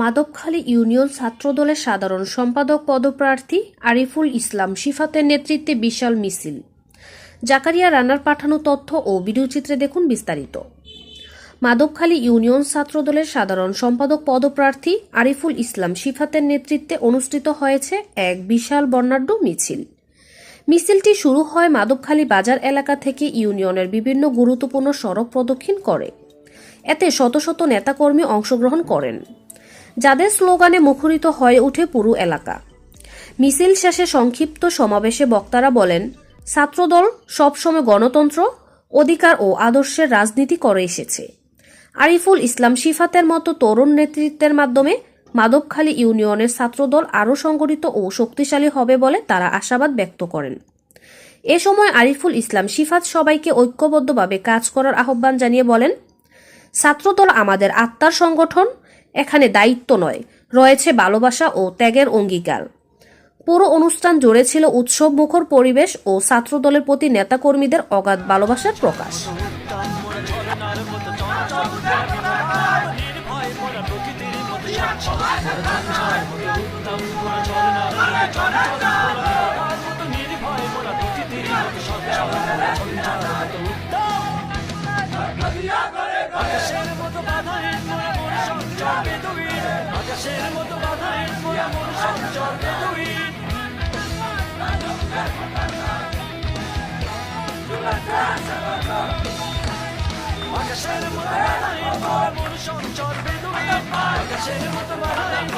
মাদবখালী union ছাত্রদলের সাধারণ সম্পাদক পদপ্রার্থী আরিফুল ইসলাম শিফাতের নেতৃত্বে বিশাল মিছিল। জাকারিয়া রানার পাঠানো তথ্য ও ভিডিওচিত্রে দেখুন বিস্তারিত। মাদবখালী ইউনিয়ন ছাত্রদলের সাধারণ সম্পাদক পদপ্রার্থী আরিফুল ইসলাম শিফাতের নেতৃত্বে অনুষ্ঠিত হয়েছে এক বিশাল বর্ণাঢ্য মিছিল। মিছিলটি শুরু হয় মাদবখালী বাজার এলাকা থেকে ইউনিয়নের বিভিন্ন গুরুত্বপূর্ণ সড়ক প্রদক্ষিণ করে। এতে শত শত নেতাকর্মী অংশগ্রহণ করেন। যাদের স্লোগানে মুখরিত হয়ে ওঠে পুরো এলাকা। মিছিল শেষে সংক্ষিপ্ত সমাবেশে বক্তারা বলেন, ছাত্রদল সবসময় গণতন্ত্র, অধিকার ও আদর্শের রাজনীতি করে এসেছে। আরিফুল ইসলাম শিফাতের মতো তরুণ নেতৃত্বের মাধ্যমে মাদবখালী ইউনিয়নের ছাত্রদল আরও সংগঠিত ও শক্তিশালী হবে বলে তারা আশাবাদ ব্যক্ত করেন। এ সময় আরিফুল ইসলাম শিফাত সবাইকে ঐক্যবদ্ধভাবে কাজ করার আহ্বান জানিয়ে বলেন, ছাত্রদল আমাদের আত্মার সংগঠন এখানে দায়িত্ব নয়, রয়েছে ভালোবাসা ও ত্যাগের অঙ্গীকার। পুরো অনুষ্ঠান জুড়ে ছিল উৎসব মুখর পরিবেশ ও ছাত্রদলের প্রতি নেতাকর্মীদের অগাধ ভালোবাসার প্রকাশ। আকাশের মতো বাধাহীন মোরা মন সঞ্চর বেদুইন। আকাশের মতো বাধাহীন মোরা মন সঞ্চর বেদুইন। আকাশের মতো বাধাহীন